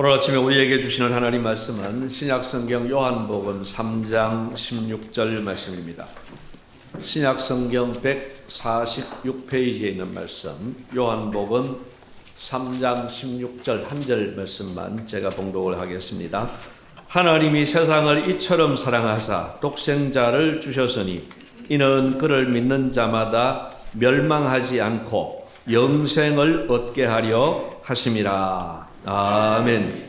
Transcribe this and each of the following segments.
오늘 아침에 우리에게 주시는 하나님 말씀은 신약성경 요한복음 3장 16절 말씀입니다. 신약성경 146페이지에 있는 말씀 요한복음 3장 16절 한 절 말씀만 제가 봉독을 하겠습니다. 하나님이 세상을 이처럼 사랑하사 독생자를 주셨으니 이는 그를 믿는 자마다 멸망하지 않고 영생을 얻게 하려 하심이라. 아멘.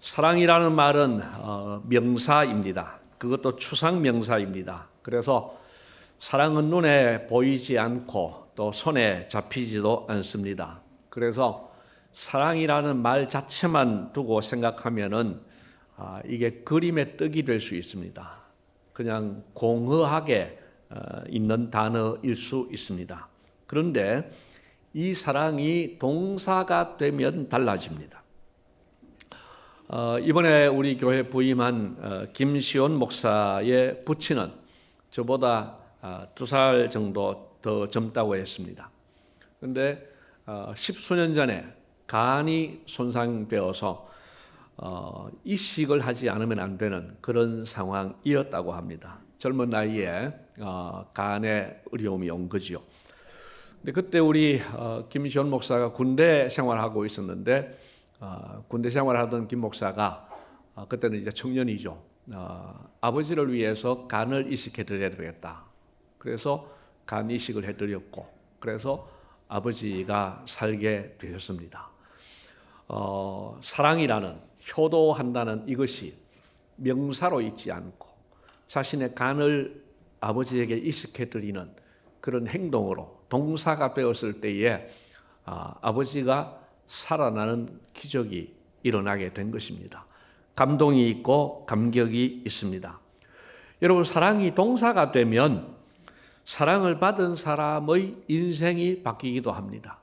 사랑이라는 말은 어, 명사입니다. 그것도 추상 명사입니다. 그래서 사랑은 눈에 보이지 않고 또 손에 잡히지도 않습니다. 그래서 사랑이라는 말 자체만 두고 생각하면은 아, 이게 그림의 떡이 될 수 있습니다. 그냥 공허하게 어, 있는 단어일 수 있습니다. 그런데 이 사랑이 동사가 되면 달라집니다. 어, 이번에 우리 교회 부임한 어, 김시온 목사의 부친은 저보다 어, 두살 정도 더 젊다고 했습니다. 그런데 어, 십수년 전에 간이 손상되어서 어, 이식을 하지 않으면 안 되는 그런 상황이었다고 합니다. 젊은 나이에 어, 간에 어려움이 온 거지요. 근데 그때 우리 어, 김시원 목사가 군대 생활하고 있었는데 어, 군대 생활하던 김 목사가 어, 그때는 이제 청년이죠. 어, 아버지를 위해서 간을 이식해 드려야 되겠다. 그래서 간 이식을 해 드렸고, 그래서 아버지가 살게 되셨습니다. 어, 사랑이라는 효도한다는 이것이 명사로 있지 않고 자신의 간을 아버지에게 이식해 드리는 그런 행동으로 동사가 되었을 때에 아, 아버지가 살아나는 기적이 일어나게 된 것입니다. 감동이 있고 감격이 있습니다. 여러분 사랑이 동사가 되면 사랑을 받은 사람의 인생이 바뀌기도 합니다.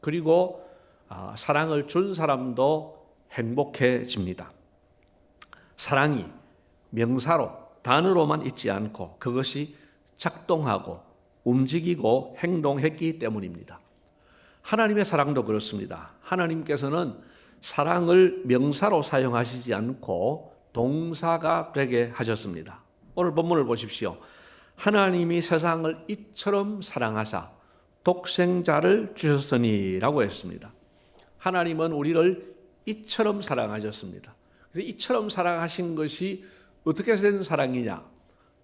그리고 아, 사랑을 준 사람도 행복해집니다. 사랑이 명사로 단어로만 있지 않고 그것이 작동하고 움직이고 행동했기 때문입니다. 하나님의 사랑도 그렇습니다. 하나님께서는 사랑을 명사로 사용하시지 않고 동사가 되게 하셨습니다. 오늘 본문을 보십시오. 하나님이 세상을 이처럼 사랑하사 독생자를 주셨으니라고 했습니다. 하나님은 우리를 이처럼 사랑하셨습니다. 그래서 이처럼 사랑하신 것이 어떻게 된 사랑이냐?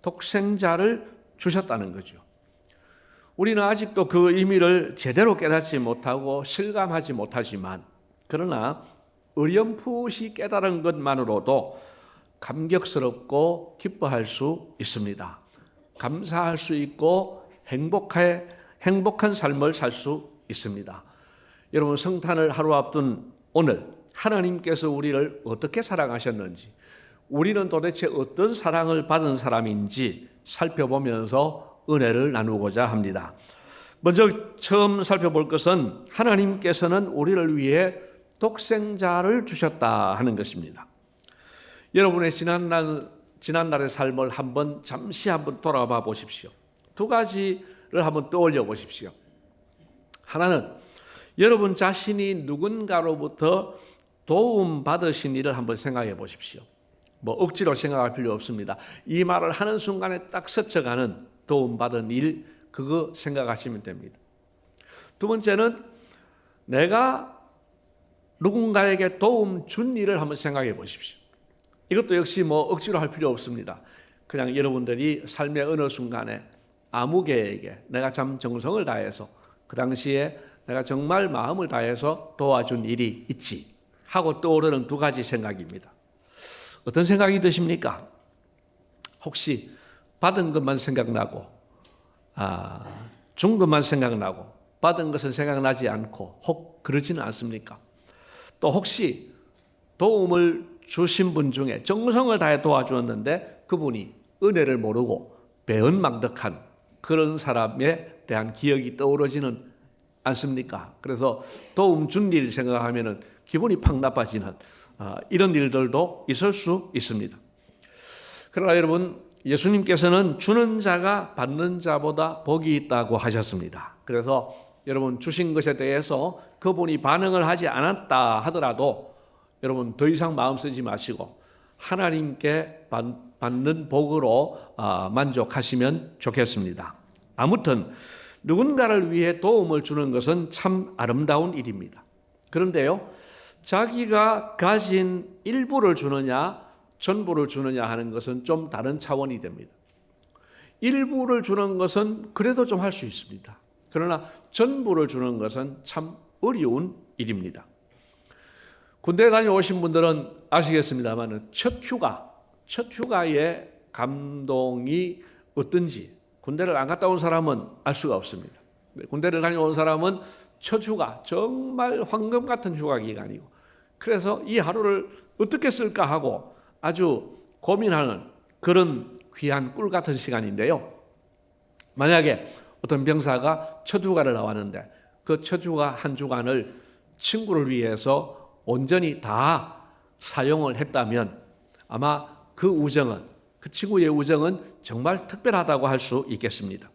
독생자를 주셨다는 거죠. 우리는 아직도 그 의미를 제대로 깨닫지 못하고 실감하지 못하지만 그러나 어렴풋이 깨달은 것만으로도 감격스럽고 기뻐할 수 있습니다. 감사할 수 있고 행복해 행복한 삶을 살 수 있습니다. 여러분 성탄을 하루 앞둔 오늘 하나님께서 우리를 어떻게 사랑하셨는지 우리는 도대체 어떤 사랑을 받은 사람인지 살펴보면서 은혜를 나누고자 합니다. 먼저 처음 살펴볼 것은 하나님께서는 우리를 위해 독생자를 주셨다 하는 것입니다. 여러분의 지난날 지난날의 삶을 한번 잠시 한번 돌아봐 보십시오. 두 가지를 한번 떠올려 보십시오. 하나는 여러분 자신이 누군가로부터 도움 받으신 일을 한번 생각해 보십시오. 뭐 억지로 생각할 필요 없습니다. 이 말을 하는 순간에 딱 스쳐가는 도움 받은 일 그거 생각하시면 됩니다. 두 번째는 내가 누군가에게 도움 준 일을 한번 생각해 보십시오. 이것도 역시 뭐 억지로 할 필요 없습니다. 그냥 여러분들이 삶의 어느 순간에 아무개에게 내가 참 정성을 다해서 그 당시에 내가 정말 마음을 다해서 도와준 일이 있지 하고 떠오르는 두 가지 생각입니다. 어떤 생각이 드십니까? 혹시 받은 것만 생각나고 아, 준 것만 생각나고 받은 것은 생각나지 않고 혹 그러지는 않습니까? 또 혹시 도움을 주신 분 중에 정성을 다해 도와주었는데 그분이 은혜를 모르고 배은망덕한 그런 사람에 대한 기억이 떠오르지는 않습니까? 그래서 도움 준 일 생각하면은 기분이 팍 나빠지는 아, 이런 일들도 있을 수 있습니다. 그러나 여러분 예수님께서는 주는 자가 받는 자보다 복이 있다고 하셨습니다. 그래서 여러분 주신 것에 대해서 그분이 반응을 하지 않았다 하더라도 여러분 더 이상 마음 쓰지 마시고 하나님께 받- 받는 복으로 아, 만족하시면 좋겠습니다. 아무튼 누군가를 위해 도움을 주는 것은 참 아름다운 일입니다. 그런데요, 자기가 가진 일부를 주느냐, 전부를 주느냐 하는 것은 좀 다른 차원이 됩니다. 일부를 주는 것은 그래도 좀 할 수 있습니다. 그러나 전부를 주는 것은 참 어려운 일입니다. 군대 다녀오신 분들은 아시겠습니다만 첫 휴가, 첫 휴가의 감동이 어떤지 군대를 안 갔다 온 사람은 알 수가 없습니다. 네, 군대를 다녀온 사람은 첫 휴가, 정말 황금 같은 휴가 기간이고 그래서 이 하루를 어떻게 쓸까 하고 아주 고민하는 그런 귀한 꿀 같은 시간인데요. 만약에 어떤 병사가 첫 휴가를 나왔는데 그 첫 휴가 한 주간을 친구를 위해서 온전히 다 사용을 했다면 아마 그 우정은 그 친구의 우정은 정말 특별하다고 할 수 있겠습니다.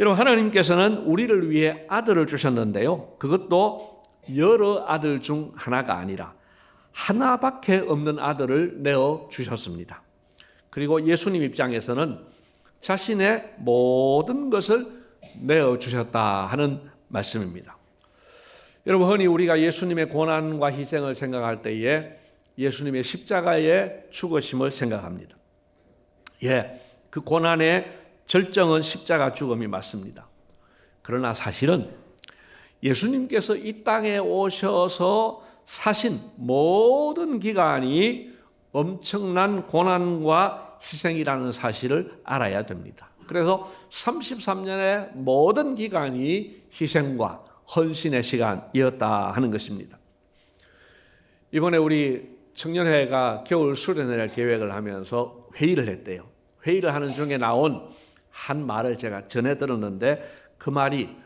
여러분 하나님께서는 우리를 위해 아들을 주셨는데요. 그것도 여러 아들 중 하나가 아니라 하나밖에 없는 아들을 내어 주셨습니다. 그리고 예수님 입장에서는 자신의 모든 것을 내어 주셨다 하는 말씀입니다. 여러분 흔히 우리가 예수님의 고난과 희생을 생각할 때에 예수님의 십자가의 죽으심을 생각합니다. 예, 그 고난의 절정은 십자가 죽음이 맞습니다. 그러나 사실은 예수님께서 이 땅에 오셔서 사신 모든 기간이 엄청난 고난과 희생이라는 사실을 알아야 됩니다. 그래서 33년의 모든 기간이 희생과 헌신의 시간이었다 하는 것입니다. 이번에 우리 청년회가 겨울 수련회를 계획을 하면서 회의를 했대요. 회의를 하는 중에 나온 한 말을 제가 전해 들었는데 그 말이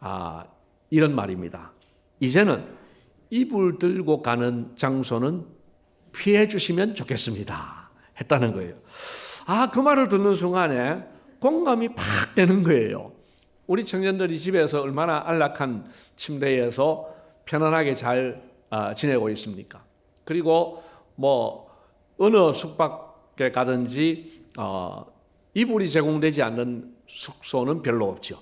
아, 이런 말입니다. 이제는 이불 들고 가는 장소는 피해 주시면 좋겠습니다. 했다는 거예요. 아, 그 말을 듣는 순간에 공감이 팍 되는 거예요. 우리 청년들이 집에서 얼마나 안락한 침대에서 편안하게 잘 아, 지내고 있습니까? 그리고 뭐 어느 숙박에 가든지 어, 이불이 제공되지 않는 숙소는 별로 없죠.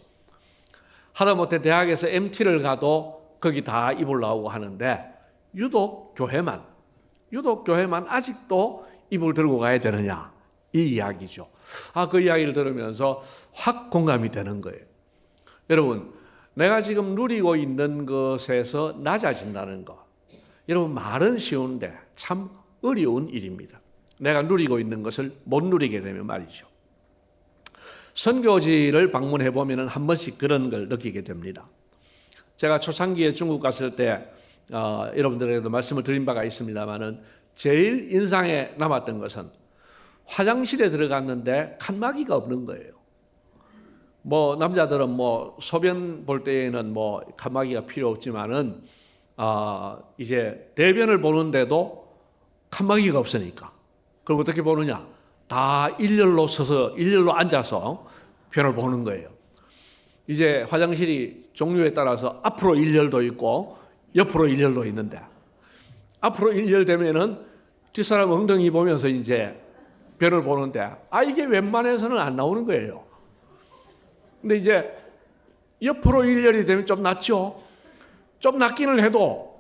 하다못해 대학에서 MT를 가도 거기 다 이불 나오고 하는데 유독 교회만 유독 교회만 아직도 이불 들고 가야 되느냐 이 이야기죠. 아 그 이야기를 들으면서 확 공감이 되는 거예요. 여러분 내가 지금 누리고 있는 것에서 낮아진다는 것. 여러분 말은 쉬운데 참 어려운 일입니다. 내가 누리고 있는 것을 못 누리게 되면 말이죠. 선교지를 방문해 보면은 한 번씩 그런 걸 느끼게 됩니다. 제가 초창기에 중국 갔을 때 어, 여러분들에게도 말씀을 드린 바가 있습니다만은 제일 인상에 남았던 것은 화장실에 들어갔는데 칸막이가 없는 거예요. 뭐 남자들은 뭐 소변 볼 때에는 뭐 칸막이가 필요 없지만은 아 이제 대변을 보는데도 칸막이가 없으니까 그럼 어떻게 보느냐? 다 일렬로 서서 일렬로 앉아서 변을 보는 거예요. 이제 화장실이 종류에 따라서 앞으로 일렬도 있고 옆으로 일렬도 있는데 앞으로 일렬 되면은 뒷사람 엉덩이 보면서 이제 변을 보는데 아 이게 웬만해서는 안 나오는 거예요. 근데 이제 옆으로 일렬이 되면 좀 낫죠. 좀 낫기는 해도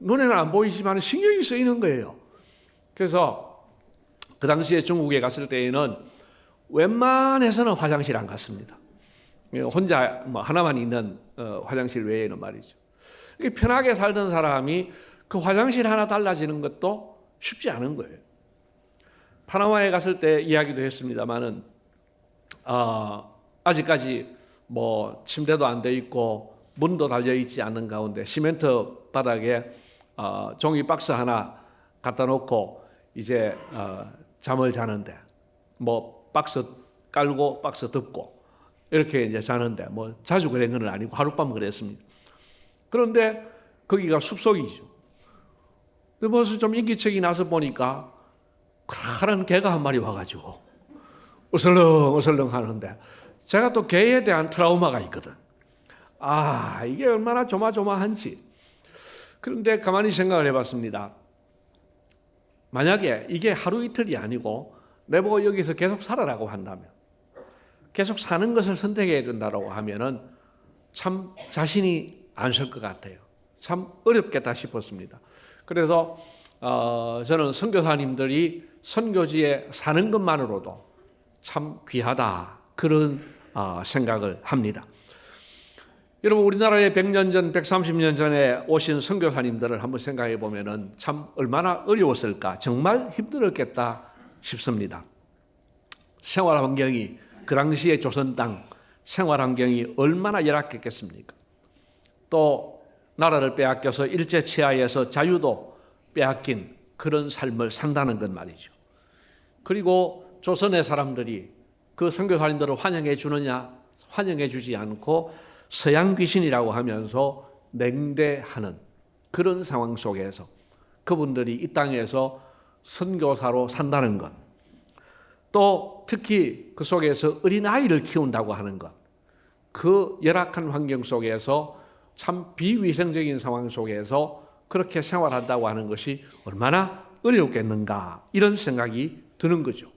눈에는 안 보이지만 신경이 쓰이는 거예요. 그래서 그 당시에 중국에 갔을 때에는 웬만해서는 화장실 안 갔습니다. 혼자 뭐 하나만 있는 어, 화장실 외에는 말이죠. 편하게 살던 사람이 그 화장실 하나 달라지는 것도 쉽지 않은 거예요. 파나마에 갔을 때 이야기도 했습니다만은 어, 아직까지 뭐 침대도 안 돼 있고 문도 달려 있지 않는 가운데 시멘트 바닥에 어, 종이 박스 하나 갖다 놓고 이제 어, 잠을 자는데 뭐 박스 깔고 박스 덮고 이렇게 이제 자는데 뭐 자주 그런 건 아니고 하룻밤 그랬습니다. 그런데 거기가 숲속이죠. 근데 무슨 좀 인기척이 나서 보니까 커다란 개가 한 마리 와가지고 어슬렁 어슬렁 하는데 제가 또 개에 대한 트라우마가 있거든. 아 이게 얼마나 조마조마한지. 그런데 가만히 생각을 해봤습니다. 만약에 이게 하루 이틀이 아니고 내보고 여기서 계속 살아라고 한다면 계속 사는 것을 선택해야 된다고 하면은 참 자신이 안 설 것 같아요. 참 어렵겠다 싶었습니다. 그래서 어, 저는 선교사님들이 선교지에 사는 것만으로도 참 귀하다 그런 어, 생각을 합니다. 여러분 우리나라에 100년 전, 130년 전에 오신 선교사님들을 한번 생각해 보면은 참 얼마나 어려웠을까, 정말 힘들었겠다 싶습니다. 생활 환경이 그 당시의 조선 땅 생활 환경이 얼마나 열악했겠습니까? 또 나라를 빼앗겨서 일제 치하에서 자유도 빼앗긴 그런 삶을 산다는 것 말이죠. 그리고 조선의 사람들이 그 선교사님들을 환영해 주느냐 환영해 주지 않고 서양 귀신이라고 하면서 맹대하는 그런 상황 속에서 그분들이 이 땅에서 선교사로 산다는 것. 또 특히 그 속에서 어린 아이를 키운다고 하는 것. 그 열악한 환경 속에서 참 비위생적인 상황 속에서 그렇게 생활한다고 하는 것이 얼마나 어려웠겠는가 이런 생각이 드는 거죠.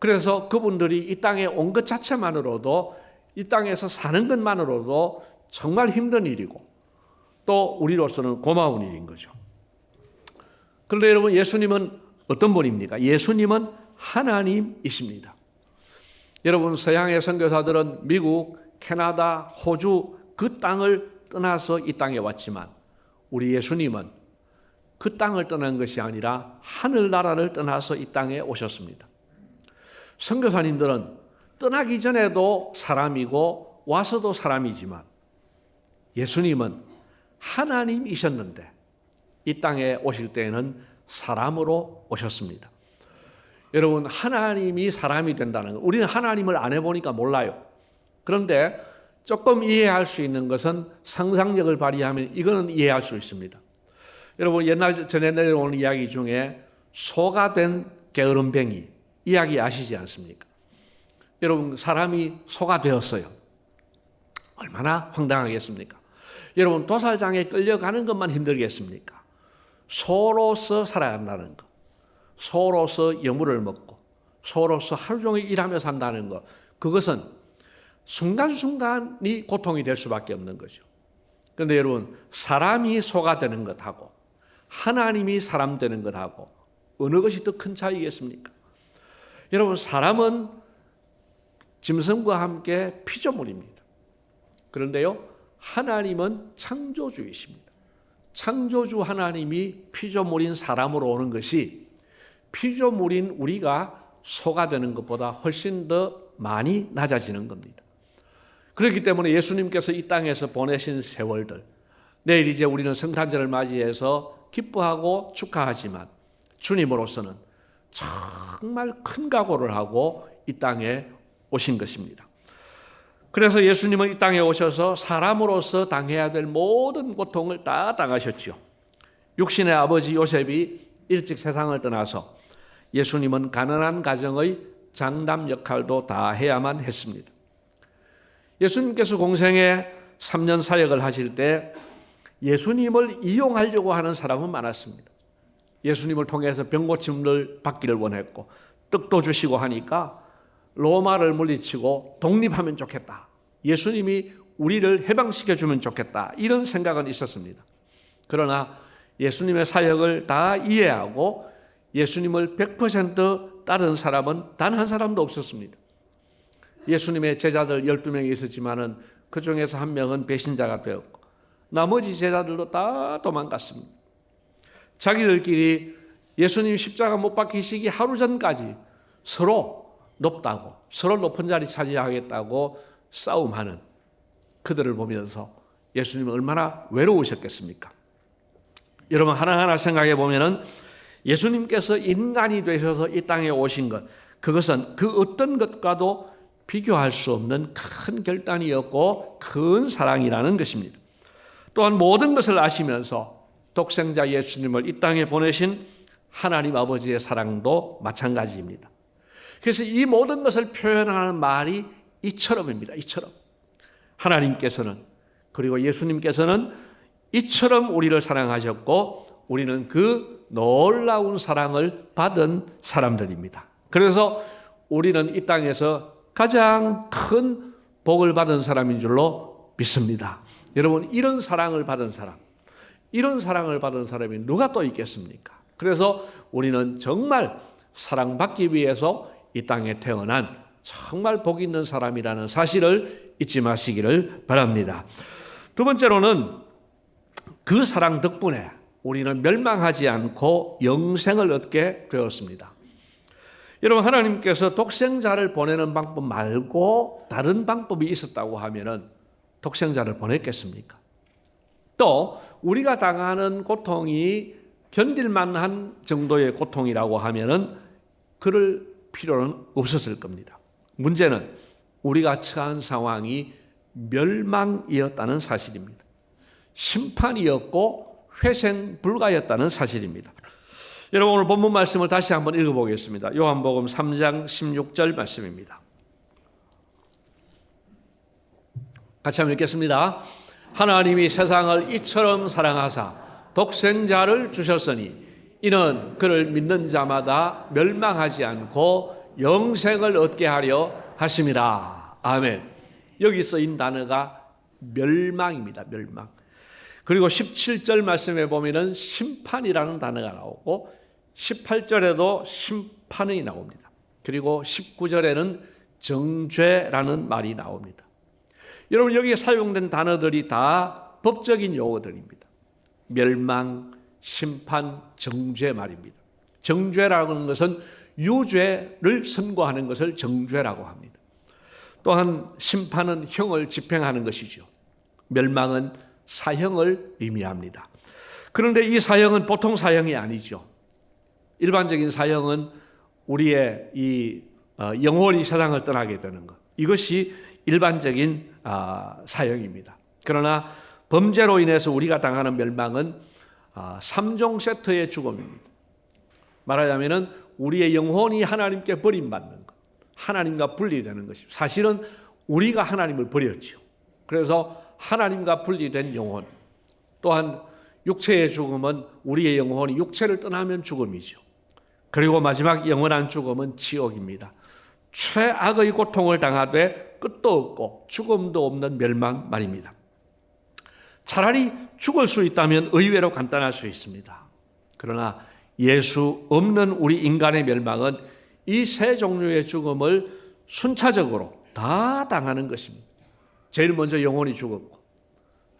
그래서 그분들이 이 땅에 온 것 자체만으로도 이 땅에서 사는 것만으로도 정말 힘든 일이고 또 우리로서는 고마운 일인 거죠. 그런데 여러분 예수님은 어떤 분입니까? 예수님은 하나님이십니다. 여러분 서양의 선교사들은 미국, 캐나다, 호주 그 땅을 떠나서 이 땅에 왔지만 우리 예수님은 그 땅을 떠난 것이 아니라 하늘나라를 떠나서 이 땅에 오셨습니다. 선교사님들은 떠나기 전에도 사람이고 와서도 사람이지만 예수님은 하나님이셨는데 이 땅에 오실 때에는 사람으로 오셨습니다. 여러분 하나님이 사람이 된다는 것 우리는 하나님을 안 해보니까 몰라요. 그런데 조금 이해할 수 있는 것은 상상력을 발휘하면 이거는 이해할 수 있습니다. 여러분 옛날 전에 내려오는 이야기 중에 소가 된 게으름뱅이 이야기 아시지 않습니까? 여러분 사람이 소가 되었어요. 얼마나 황당하겠습니까? 여러분 도살장에 끌려가는 것만 힘들겠습니까? 소로서 살아간다는 것, 소로서 여물을 먹고 소로서 하루 종일 일하며 산다는 것, 그것은 순간순간이 고통이 될 수밖에 없는 거죠. 그런데 여러분 사람이 소가 되는 것하고 하나님이 사람 되는 것하고 어느 것이 더 큰 차이겠습니까? 여러분 사람은 짐승과 함께 피조물입니다. 그런데요, 하나님은 창조주이십니다. 창조주 하나님이 피조물인 사람으로 오는 것이 피조물인 우리가 소가 되는 것보다 훨씬 더 많이 낮아지는 겁니다. 그렇기 때문에 예수님께서 이 땅에서 보내신 세월들, 내일 이제 우리는 성탄절을 맞이해서 기뻐하고 축하하지만 주님으로서는 정말 큰 각오를 하고 이 땅에 오신 것입니다. 그래서 예수님은 이 땅에 오셔서 사람으로서 당해야 될 모든 고통을 다 당하셨지요. 육신의 아버지 요셉이 일찍 세상을 떠나서 예수님은 가난한 가정의 장남 역할도 다 해야만 했습니다. 예수님께서 공생에 3년 사역을 하실 때 예수님을 이용하려고 하는 사람은 많았습니다. 예수님을 통해서 병고침을 받기를 원했고 떡도 주시고 하니까 로마를 물리치고 독립하면 좋겠다. 예수님이 우리를 해방시켜 주면 좋겠다. 이런 생각은 있었습니다. 그러나 예수님의 사역을 다 이해하고 예수님을 100% 따른 사람은 단 한 사람도 없었습니다. 예수님의 제자들 12명이 있었지만은 그 중에서 한 명은 배신자가 되었고 나머지 제자들도 다 도망갔습니다. 자기들끼리 예수님 십자가 못 박히시기 하루 전까지 서로 높다고 서로 높은 자리 차지하겠다고 싸움하는 그들을 보면서 예수님은 얼마나 외로우셨겠습니까? 여러분 하나하나 생각해 보면은 예수님께서 인간이 되셔서 이 땅에 오신 것 그것은 그 어떤 것과도 비교할 수 없는 큰 결단이었고 큰 사랑이라는 것입니다. 또한 모든 것을 아시면서 독생자 예수님을 이 땅에 보내신 하나님 아버지의 사랑도 마찬가지입니다. 그래서 이 모든 것을 표현하는 말이 이처럼입니다. 이처럼. 하나님께서는 그리고 예수님께서는 이처럼 우리를 사랑하셨고 우리는 그 놀라운 사랑을 받은 사람들입니다. 그래서 우리는 이 땅에서 가장 큰 복을 받은 사람인 줄로 믿습니다. 여러분, 이런 사랑을 받은 사람, 이런 사랑을 받은 사람이 누가 또 있겠습니까? 그래서 우리는 정말 사랑받기 위해서 이 땅에 태어난 정말 복 있는 사람이라는 사실을 잊지 마시기를 바랍니다. 두 번째로는 그 사랑 덕분에 우리는 멸망하지 않고 영생을 얻게 되었습니다. 여러분 하나님께서 독생자를 보내는 방법 말고 다른 방법이 있었다고 하면은 독생자를 보냈겠습니까? 또 우리가 당하는 고통이 견딜 만한 정도의 고통이라고 하면은 그럴 필요는 없었을 겁니다. 문제는 우리가 처한 상황이 멸망이었다는 사실입니다. 심판이었고 회생 불가였다는 사실입니다. 여러분 오늘 본문 말씀을 다시 한번 읽어보겠습니다. 요한복음 3장 16절 말씀입니다. 같이 한번 읽겠습니다. 하나님이 세상을 이처럼 사랑하사 독생자를 주셨으니 이는 그를 믿는 자마다 멸망하지 않고 영생을 얻게 하려 하심이라. 아멘. 여기 쓰인 단어가 멸망입니다. 멸망. 그리고 17절 말씀에 보면은 심판이라는 단어가 나오고 18절에도 심판이 나옵니다. 그리고 19절에는 정죄라는 말이 나옵니다. 여러분 여기에 사용된 단어들이 다 법적인 용어들입니다. 멸망, 심판, 정죄 말입니다. 정죄라고 하는 것은 유죄를 선고하는 것을 정죄라고 합니다. 또한 심판은 형을 집행하는 것이죠. 멸망은 사형을 의미합니다. 그런데 이 사형은 보통 사형이 아니죠. 일반적인 사형은 우리의 이 어, 영혼이 세상을 떠나게 되는 것. 이것이 일반적인 아, 사형입니다. 그러나 범죄로 인해서 우리가 당하는 멸망은 3종 아, 세트의 죽음입니다. 말하자면은 우리의 영혼이 하나님께 버림받는 것, 하나님과 분리되는 것이 사실은 우리가 하나님을 버렸죠. 그래서 하나님과 분리된 영혼, 또한 육체의 죽음은 우리의 영혼이 육체를 떠나면 죽음이죠. 그리고 마지막 영원한 죽음은 지옥입니다. 최악의 고통을 당하되 끝도 없고 죽음도 없는 멸망 말입니다. 차라리 죽을 수 있다면 의외로 간단할 수 있습니다. 그러나 예수 없는 우리 인간의 멸망은 이 세 종류의 죽음을 순차적으로 다 당하는 것입니다. 제일 먼저 영혼이 죽었고,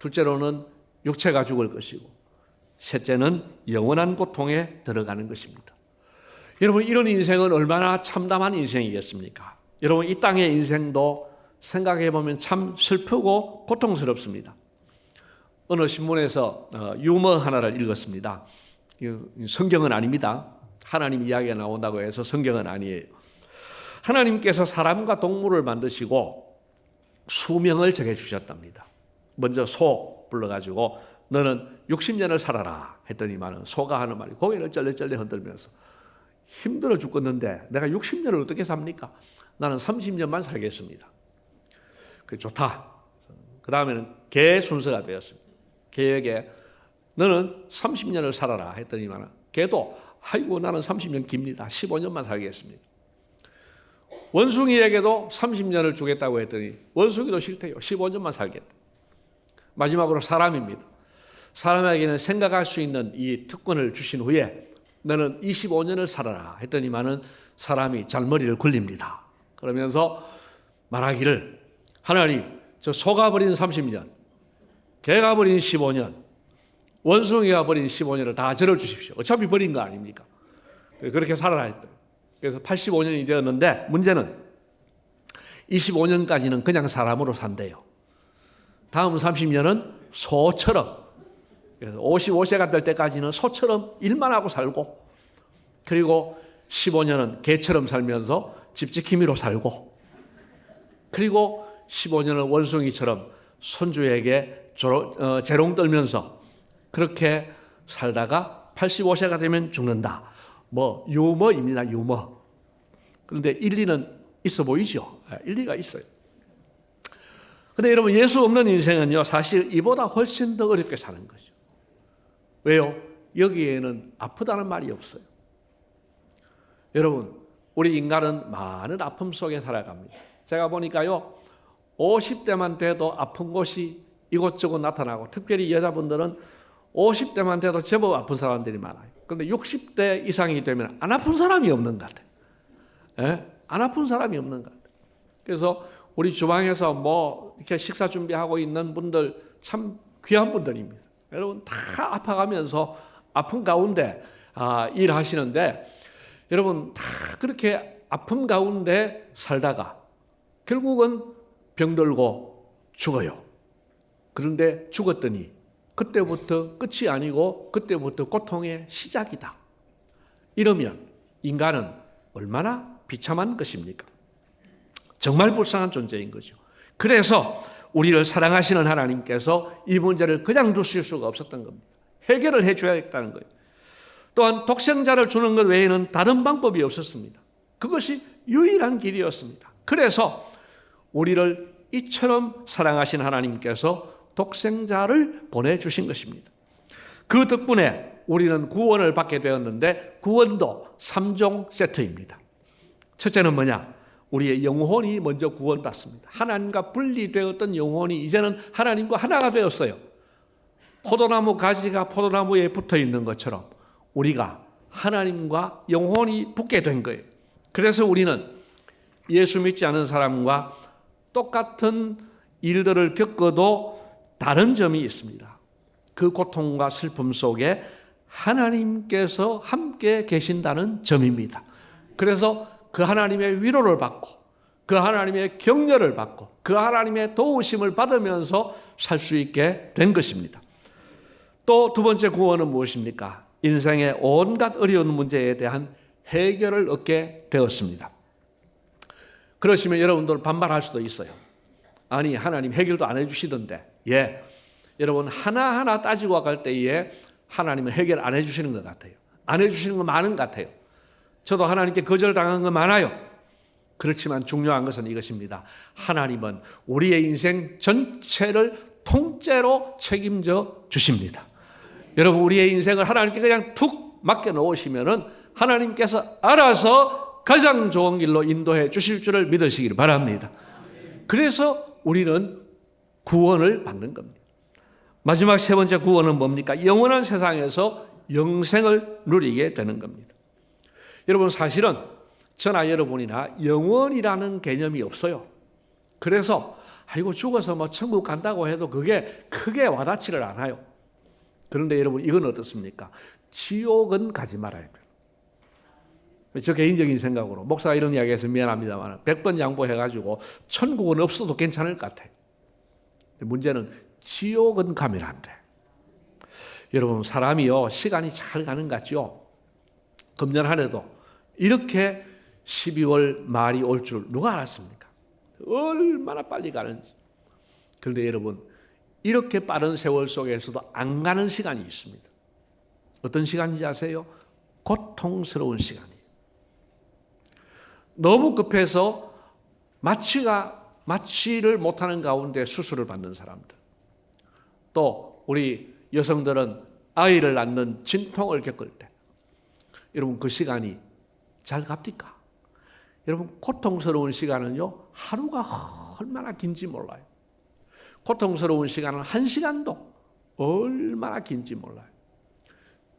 둘째로는 육체가 죽을 것이고, 셋째는 영원한 고통에 들어가는 것입니다. 여러분, 이런 인생은 얼마나 참담한 인생이겠습니까? 여러분, 이 땅의 인생도 생각해 보면 참 슬프고 고통스럽습니다. 어느 신문에서 어, 유머 하나를 읽었습니다. 성경은 아닙니다. 하나님 이야기가 나온다고 해서 성경은 아니에요. 하나님께서 사람과 동물을 만드시고 수명을 정해 주셨답니다. 먼저 소 불러가지고 너는 60년을 살아라 했더니만은 소가 하는 말이 고개를 쩔레쩔레 흔들면서 힘들어 죽겠는데 내가 60년을 어떻게 삽니까? 나는 30년만 살겠습니다. 그 좋다. 그 다음에는 개 순서가 되었습니다. 개에게 너는 30년을 살아라 했더니만 개도 아이고 나는 30년 깁니다. 15년만 살겠습니다. 원숭이에게도 30년을 주겠다고 했더니 원숭이도 싫대요. 15년만 살겠다. 마지막으로 사람입니다. 사람에게는 생각할 수 있는 이 특권을 주신 후에 너는 25년을 살아라 했더니만은 사람이 잔머리를 굴립니다. 그러면서 말하기를 하나님 저 소가 버린 30년 개가 버린 15년, 원숭이가 버린 15년을 다 절어 주십시오. 어차피 버린 거 아닙니까? 그렇게 살아라 했다. 그래서 85년이 되었는데 문제는 25년까지는 그냥 사람으로 산대요. 다음 30년은 소처럼 그래서 55세가 될 때까지는 소처럼 일만 하고 살고 그리고 15년은 개처럼 살면서 집지킴이로 살고 그리고 15년은 원숭이처럼 손주에게 어, 재롱 떨면서 그렇게 살다가 85세가 되면 죽는다. 뭐 유머입니다. 유머. 그런데 일리는 있어 보이죠? 아, 일리가 있어요. 근데 여러분 예수 없는 인생은요 사실 이보다 훨씬 더 어렵게 사는 거죠. 왜요? 여기에는 아프다는 말이 없어요. 여러분, 우리 인간은 많은 아픔 속에 살아갑니다. 제가 보니까요, 50대만 돼도 아픈 곳이 이곳저곳 나타나고, 특별히 여자분들은 50대만 돼도 제법 아픈 사람들이 많아요. 그런데 60대 이상이 되면 안 아픈 사람이 없는 것 같아요. 예? 안 아픈 사람이 없는 것 같아요. 그래서 우리 주방에서 뭐 이렇게 식사 준비하고 있는 분들 참 귀한 분들입니다. 여러분 다 아파가면서 아픈 가운데 아, 일하시는데 여러분 다 그렇게 아픈 가운데 살다가 결국은 병들고 죽어요. 그런데 죽었더니 그때부터 끝이 아니고 그때부터 고통의 시작이다. 이러면 인간은 얼마나 비참한 것입니까? 정말 불쌍한 존재인 거죠. 그래서 우리를 사랑하시는 하나님께서 이 문제를 그냥 두실 수가 없었던 겁니다. 해결을 해줘야겠다는 거예요. 또한 독생자를 주는 것 외에는 다른 방법이 없었습니다. 그것이 유일한 길이었습니다. 그래서 우리를 이처럼 사랑하신 하나님께서 독생자를 보내주신 것입니다. 그 덕분에 우리는 구원을 받게 되었는데 구원도 3종 세트입니다. 첫째는 뭐냐? 우리의 영혼이 먼저 구원받습니다. 하나님과 분리되었던 영혼이 이제는 하나님과 하나가 되었어요. 포도나무 가지가 포도나무에 붙어 있는 것처럼 우리가 하나님과 영혼이 붙게 된 거예요. 그래서 우리는 예수 믿지 않은 사람과 똑같은 일들을 겪어도 다른 점이 있습니다. 그 고통과 슬픔 속에 하나님께서 함께 계신다는 점입니다. 그래서 그 하나님의 위로를 받고 그 하나님의 격려를 받고 그 하나님의 도우심을 받으면서 살 수 있게 된 것입니다. 또 두 번째 구원은 무엇입니까? 인생의 온갖 어려운 문제에 대한 해결을 얻게 되었습니다. 그러시면 여러분들 반발할 수도 있어요. 아니, 하나님 해결도 안 해주시던데. 예. 여러분, 하나하나 따지고 갈 때에 하나님은 해결 안 해주시는 것 같아요. 안 해주시는 거 많은 것 같아요. 저도 하나님께 거절당한 거 많아요. 그렇지만 중요한 것은 이것입니다. 하나님은 우리의 인생 전체를 통째로 책임져 주십니다. 여러분, 우리의 인생을 하나님께 그냥 툭 맡겨 놓으시면은 하나님께서 알아서 가장 좋은 길로 인도해 주실 줄을 믿으시기를 바랍니다. 그래서 우리는 구원을 받는 겁니다. 마지막 세 번째 구원은 뭡니까? 영원한 세상에서 영생을 누리게 되는 겁니다. 여러분 사실은 저나 여러분이나 영원이라는 개념이 없어요. 그래서 아이고 죽어서 뭐 천국 간다고 해도 그게 크게 와닿지를 않아요. 그런데 여러분 이건 어떻습니까? 지옥은 가지 말아야 돼요. 저 개인적인 생각으로 목사가 이런 이야기해서 미안합니다만 100번 양보해가지고 천국은 없어도 괜찮을 것 같아요. 문제는 지옥은 가면 안 돼. 여러분 사람이요 시간이 잘 가는 것 같죠? 금년 한 해도 이렇게 12월 말이 올 줄 누가 알았습니까? 얼마나 빨리 가는지. 그런데 여러분, 이렇게 빠른 세월 속에서도 안 가는 시간이 있습니다. 어떤 시간인지 아세요? 고통스러운 시간이에요. 너무 급해서 마취가 마취를 못하는 가운데 수술을 받는 사람들. 또 우리 여성들은 아이를 낳는 진통을 겪을 때 여러분 그 시간이 잘 갑니까? 여러분 고통스러운 시간은요 하루가 얼마나 긴지 몰라요. 고통스러운 시간은 한 시간도 얼마나 긴지 몰라요.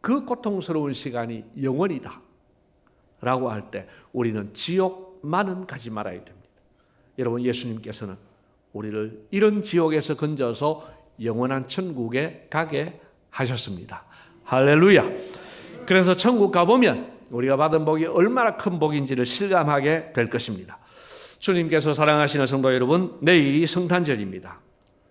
그 고통스러운 시간이 영원이다. 라고 할 때 우리는 지옥만은 가지 말아야 됩니다. 여러분 예수님께서는 우리를 이런 지옥에서 건져서 영원한 천국에 가게 하셨습니다. 할렐루야. 그래서 천국 가보면 우리가 받은 복이 얼마나 큰 복인지를 실감하게 될 것입니다. 주님께서 사랑하시는 성도 여러분, 내일이 성탄절입니다.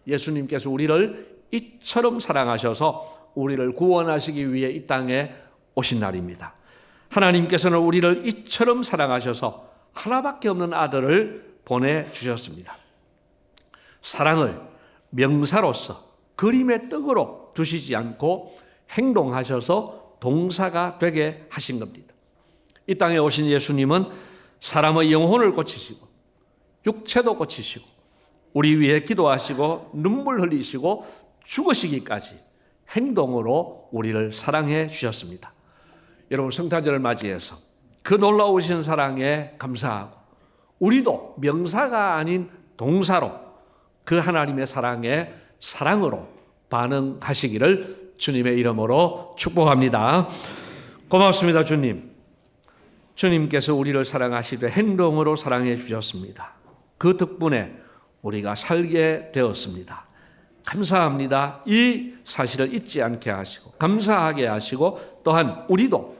예수님께서 우리를 이처럼 사랑하셔서 우리를 구원하시기 위해 이 땅에 오신 날입니다. 하나님께서는 우리를 이처럼 사랑하셔서 하나밖에 없는 아들을 보내주셨습니다. 사랑을 명사로서 그림의 떡으로 두시지 않고 행동하셔서 동사가 되게 하신 겁니다. 이 땅에 오신 예수님은 사람의 영혼을 고치시고 육체도 고치시고 우리 위해 기도하시고 눈물 흘리시고 죽으시기까지 행동으로 우리를 사랑해 주셨습니다. 여러분 성탄절을 맞이해서 그 놀라우신 사랑에 감사하고 우리도 명사가 아닌 동사로 그 하나님의 사랑에 사랑으로 반응하시기를 주님의 이름으로 축복합니다. 고맙습니다, 주님. 주님께서 우리를 사랑하시되 행동으로 사랑해 주셨습니다. 그 덕분에 우리가 살게 되었습니다. 감사합니다. 이 사실을 잊지 않게 하시고 감사하게 하시고 또한 우리도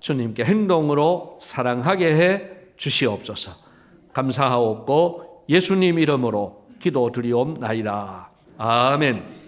주님께 행동으로 사랑하게 해 주시옵소서. 감사하옵고 예수님 이름으로 기도드리옵나이다. 아멘.